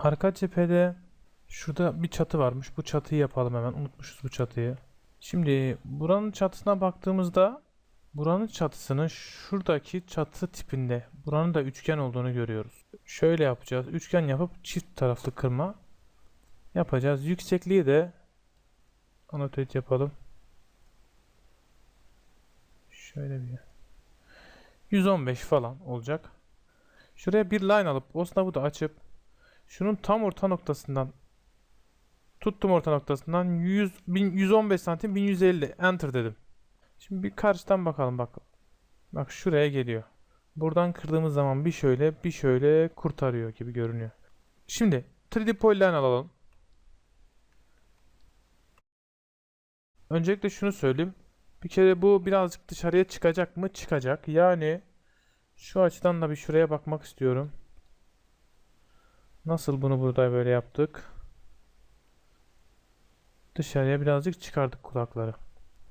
arka cephede şurada bir çatı varmış. Bu çatıyı yapalım hemen. Unutmuşuz bu çatıyı. Şimdi buranın çatısına baktığımızda buranın çatısının şuradaki çatı tipinde buranın da üçgen olduğunu görüyoruz. Şöyle yapacağız. Üçgen yapıp çift taraflı kırma yapacağız. Yüksekliği de annotate yapalım. Şöyle bir 115 falan olacak. Şuraya bir line alıp Osnav'ı da açıp şunun tam orta noktasından tuttum orta noktasından 100 bin- 115 santim 1150 enter dedim. Şimdi bir karşıdan bakalım bak. Bak şuraya geliyor. Buradan kırdığımız zaman bir şöyle bir şöyle kurtarıyor gibi görünüyor. Şimdi 3D polyline alalım. Öncelikle şunu söyleyeyim. Bir kere bu birazcık dışarıya çıkacak mı? Çıkacak. Yani şu açıdan da bir şuraya bakmak istiyorum. Nasıl bunu burada böyle yaptık? Dışarıya birazcık çıkardık kulakları.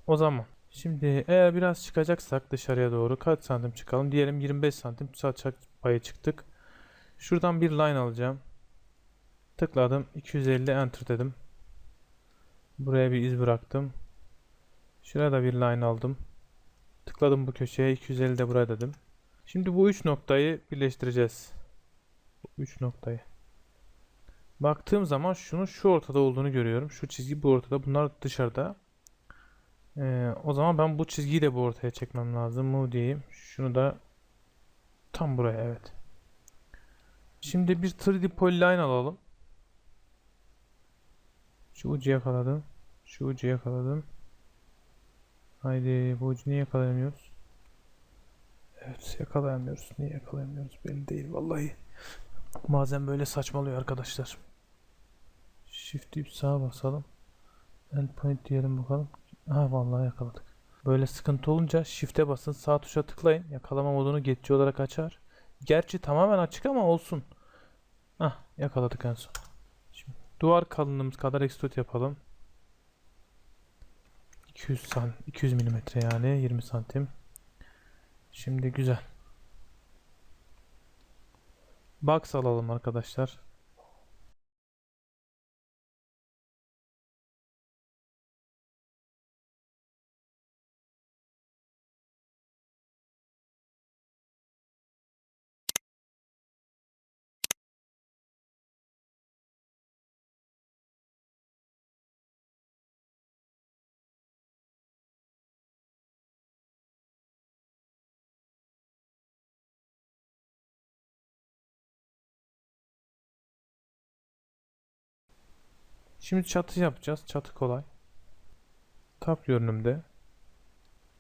O zaman şimdi eğer biraz çıkacaksak dışarıya doğru kaç santim çıkalım? Diyelim 25 santim saçak payı çıktık. Şuradan bir line alacağım. Tıkladım. 250 enter dedim. Buraya bir iz bıraktım. Şuraya da bir line aldım. Tıkladım bu köşeye 250 de buraya dedim. Şimdi bu üç noktayı birleştireceğiz. Bu üç noktayı. Baktığım zaman şunun şu ortada olduğunu görüyorum. Şu çizgi bu ortada. Bunlar dışarıda. Ee, o zaman ben bu çizgiyi de bu ortaya çekmem lazım. Move diyeyim. Şunu da tam buraya evet. Şimdi bir 3D polyline alalım. Şu ucu yakaladım. Şu ucu yakaladım. Haydi bu ucu niye yakalayamıyoruz? Evet yakalayamıyoruz. Niye yakalayamıyoruz belli değil vallahi. Bazen böyle saçmalıyor arkadaşlar. Shift deyip sağa basalım. Endpoint diyelim bakalım. Ha vallahi yakaladık. Böyle sıkıntı olunca shift'e basın sağ tuşa tıklayın. Yakalama modunu geçici olarak açar. Gerçi tamamen açık ama olsun. Ah yakaladık en son. Şimdi duvar kalınlığımız kadar extrude yapalım. 200 san 200 milimetre yani 20 santim. Şimdi güzel. Box alalım arkadaşlar. Şimdi çatı yapacağız. Çatı kolay. Tap görünümde.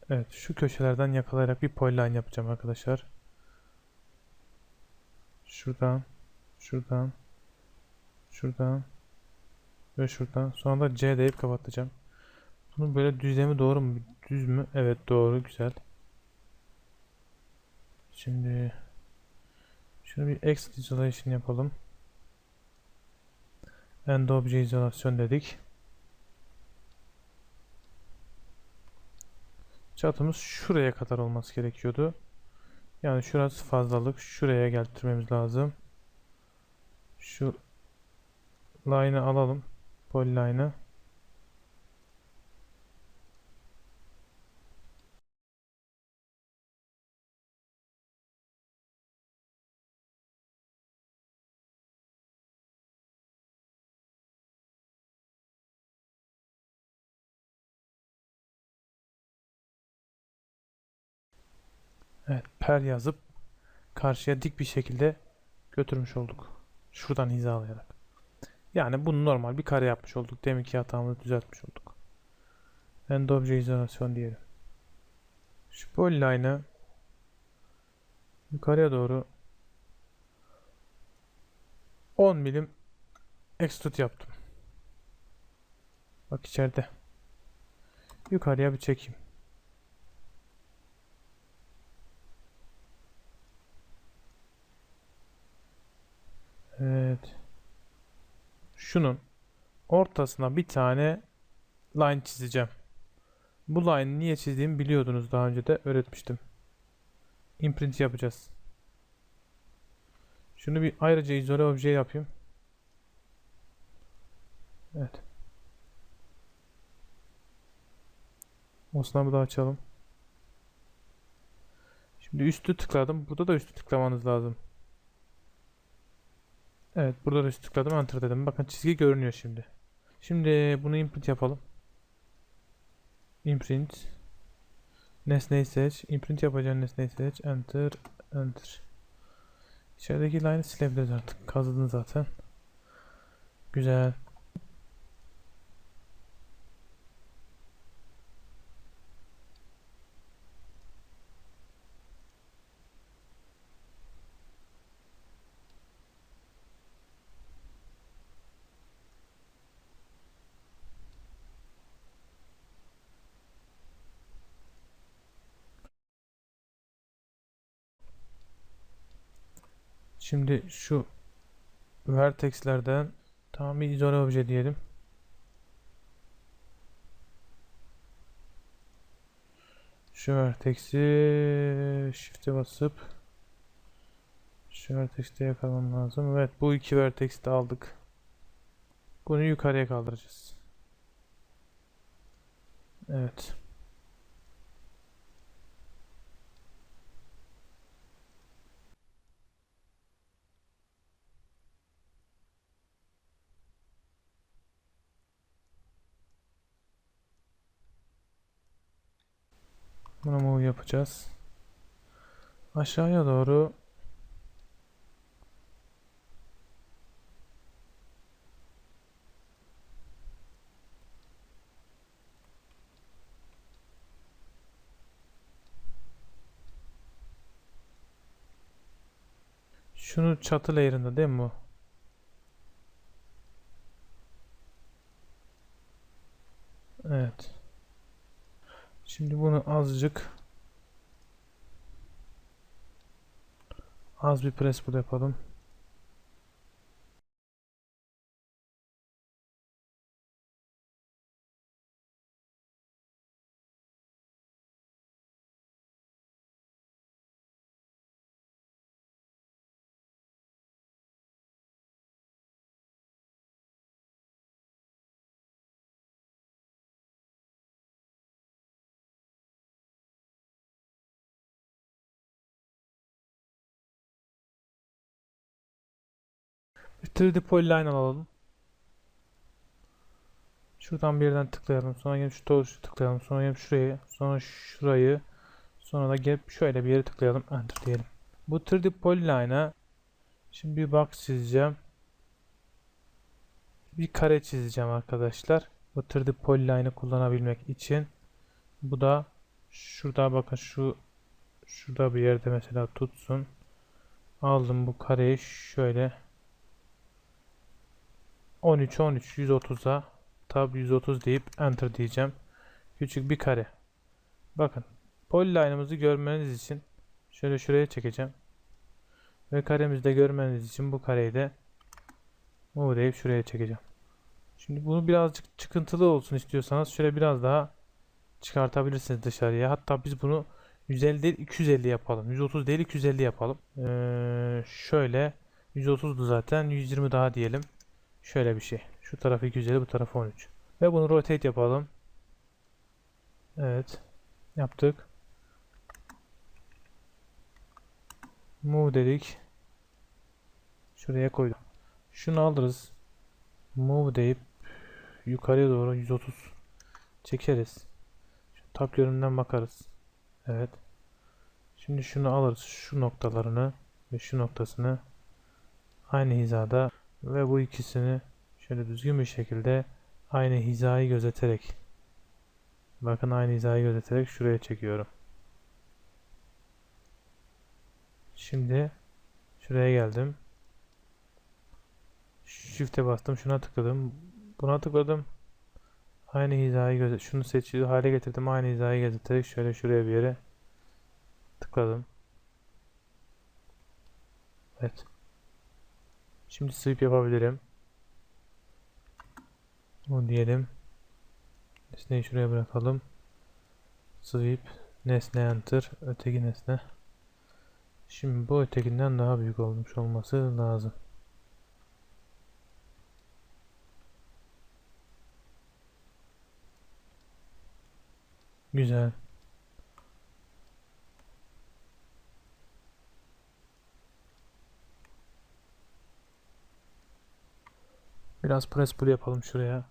Evet şu köşelerden yakalayarak bir polyline yapacağım arkadaşlar. Şuradan, şuradan, şuradan ve şuradan. Sonra da C deyip kapatacağım. Bunun böyle düzlemi doğru mu? Düz mü? Evet doğru güzel. Şimdi şunu bir exit isolation yapalım. End obje izolasyon dedik. Çatımız şuraya kadar olması gerekiyordu. Yani şurası fazlalık. Şuraya getirmemiz lazım. Şu line'ı alalım. Polyline'ı. Evet, per yazıp karşıya dik bir şekilde götürmüş olduk. Şuradan hizalayarak. Yani bunu normal bir kare yapmış olduk. Deminki hatamızı düzeltmiş olduk. End obje izolasyon diyelim. Şu polyline'ı yukarıya doğru 10 milim extrude yaptım. Bak içeride. Yukarıya bir çekeyim. Evet. Şunun ortasına bir tane line çizeceğim. Bu line'ı niye çizdiğimi biliyordunuz daha önce de öğretmiştim. Imprint yapacağız. Şunu bir ayrıca izole obje yapayım. Evet. Osman'ı da açalım. Şimdi üstü tıkladım. Burada da üstü tıklamanız lazım. Evet, burada da tıkladım. Enter dedim. Bakın çizgi görünüyor şimdi. Şimdi bunu imprint yapalım. Imprint. Nesneyi seç. Imprint yapacağın nesneyi seç. Enter. Enter. İçerideki line'ı silebiliriz artık. Kazıdın zaten. Güzel. Şimdi şu vertexlerden tamam bir izole obje diyelim. Şu vertex'i shift'e basıp şu vertex'te yakalamam lazım. Evet bu iki vertex'i de aldık. Bunu yukarıya kaldıracağız. Evet. Bunu move yapacağız. Aşağıya doğru Şunu çatı layer'ında değil mi bu? Evet. Şimdi bunu azıcık az bir press pull yapalım. 3D polyline alalım. Şuradan bir tıklayalım. Sonra gelip şu toruşu tıklayalım. Sonra gelip şurayı. Sonra şurayı. Sonra da gelip şöyle bir yere tıklayalım. Enter diyelim. Bu 3D polyline'a şimdi bir box çizeceğim. Bir kare çizeceğim arkadaşlar. Bu 3D polyline'ı kullanabilmek için. Bu da şurada bakın şu şurada bir yerde mesela tutsun. Aldım bu kareyi şöyle 13 13 130'a tab 130 deyip enter diyeceğim. Küçük bir kare. Bakın polyline'ımızı görmeniz için şöyle şuraya çekeceğim. Ve karemizi de görmeniz için bu kareyi de move deyip şuraya çekeceğim. Şimdi bunu birazcık çıkıntılı olsun istiyorsanız şöyle biraz daha çıkartabilirsiniz dışarıya. Hatta biz bunu 150 değil 250 yapalım. 130 değil 250 yapalım. Ee, şöyle 130'du zaten 120 daha diyelim. Şöyle bir şey. Şu tarafı 250 bu tarafı 13. Ve bunu rotate yapalım. Evet. Yaptık. Move dedik. Şuraya koydum. Şunu alırız. Move deyip yukarıya doğru 130 çekeriz. Şu tab görünümden bakarız. Evet. Şimdi şunu alırız. Şu noktalarını ve şu noktasını aynı hizada ve bu ikisini şöyle düzgün bir şekilde aynı hizayı gözeterek bakın aynı hizayı gözeterek şuraya çekiyorum. Şimdi şuraya geldim. Shift'e bastım. Şuna tıkladım. Buna tıkladım. Aynı hizayı gözet şunu seçili hale getirdim. Aynı hizayı gözeterek şöyle şuraya bir yere tıkladım. Evet. Şimdi sweep yapabilirim. O diyelim. Nesneyi şuraya bırakalım. Sweep. Nesne enter. Öteki nesne. Şimdi bu ötekinden daha büyük olmuş olması lazım. Güzel. Biraz press pull yapalım şuraya.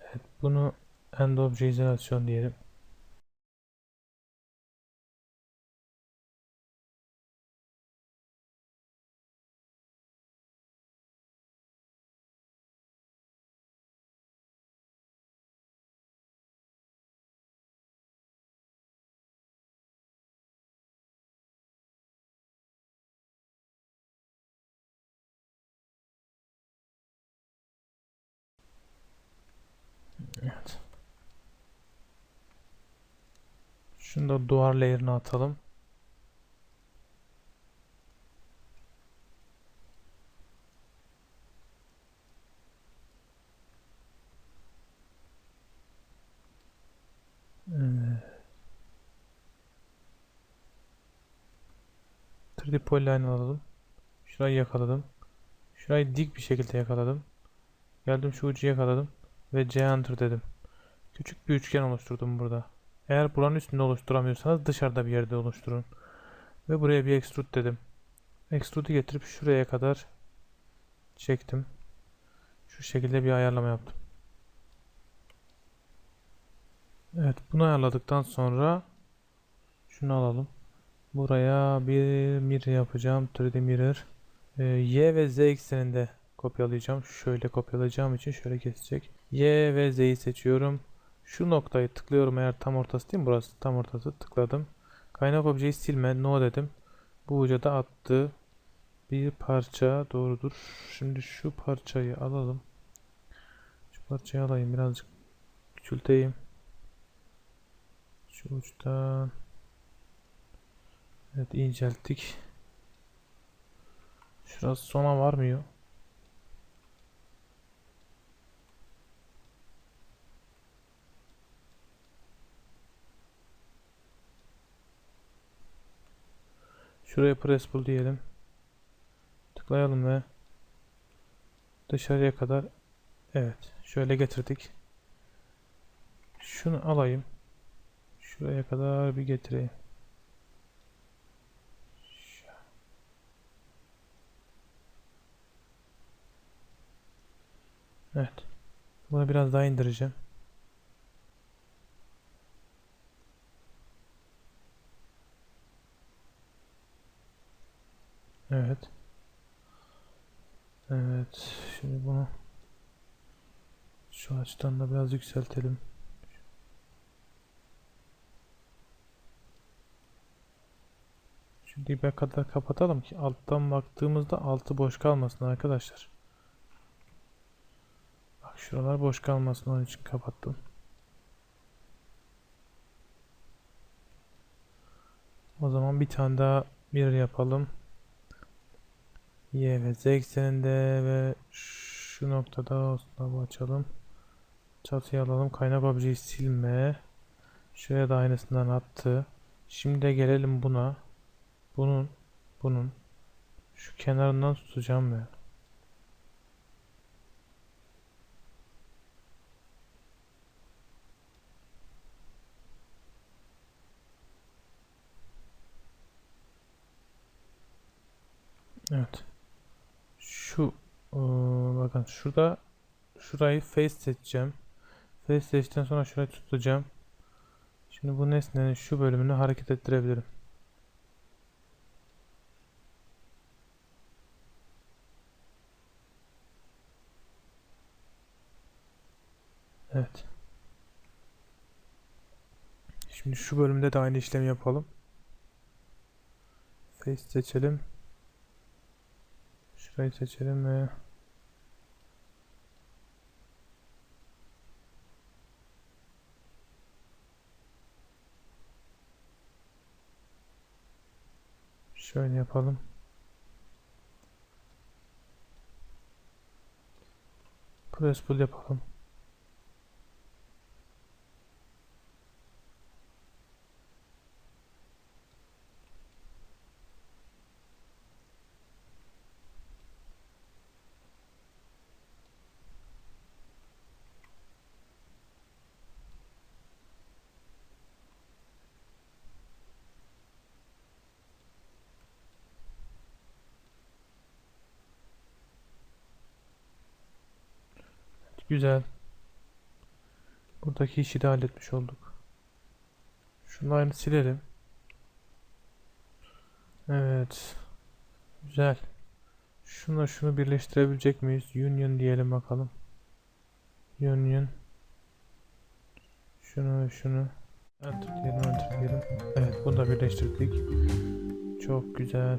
Evet, bunu end izolasyon diyelim. Şunu da duvar layer'ına atalım. Evet. 3D polyline alalım. Şurayı yakaladım. Şurayı dik bir şekilde yakaladım. Geldim şu ucu yakaladım. Ve C enter dedim. Küçük bir üçgen oluşturdum burada. Eğer buranın üstünde oluşturamıyorsanız dışarıda bir yerde oluşturun. Ve buraya bir extrude dedim. Extrude'u getirip şuraya kadar çektim. Şu şekilde bir ayarlama yaptım. Evet bunu ayarladıktan sonra şunu alalım. Buraya bir mirror yapacağım. 3D mirror. Ee, y ve z ekseninde kopyalayacağım. Şöyle kopyalayacağım için şöyle kesecek. Y ve z'yi seçiyorum. Şu noktayı tıklıyorum eğer tam ortası değil mi? Burası tam ortası. Tıkladım. Kaynak objeyi silme. No dedim. Bu uca da attı. Bir parça doğrudur. Şimdi şu parçayı alalım. Şu parçayı alayım. Birazcık küçülteyim. Şu uçtan. Evet incelttik. Şurası sona varmıyor. Şuraya press pull diyelim. Tıklayalım ve dışarıya kadar evet şöyle getirdik. Şunu alayım. Şuraya kadar bir getireyim. Evet. Bunu biraz daha indireceğim. Evet. Evet. Şimdi bunu şu açıdan da biraz yükseltelim. Şu dibe kadar kapatalım ki alttan baktığımızda altı boş kalmasın arkadaşlar. Bak şuralar boş kalmasın onun için kapattım. O zaman bir tane daha bir yapalım. Y ve Z ekseninde ve şu noktada aslında açalım. Çatıyı alalım. Kaynak objeyi silme. Şuraya da aynısından attı. Şimdi de gelelim buna. Bunun bunun şu kenarından tutacağım ya. Evet. Eee, bakın şurada şurayı face seçeceğim. Face seçtikten sonra şurayı tutacağım. Şimdi bu nesnenin şu bölümünü hareket ettirebilirim. Evet. Şimdi şu bölümde de aynı işlemi yapalım. Face seçelim. Şurayı seçelim ve şöyle yapalım. Press pull yapalım. Güzel. Buradaki işi de halletmiş olduk. Şunları silelim. Evet. Güzel. Şunu şunu birleştirebilecek miyiz? Union diyelim bakalım. Union. Şunu şunu. Enter diyelim, enter diyelim. Evet, bunu da birleştirdik. Çok güzel.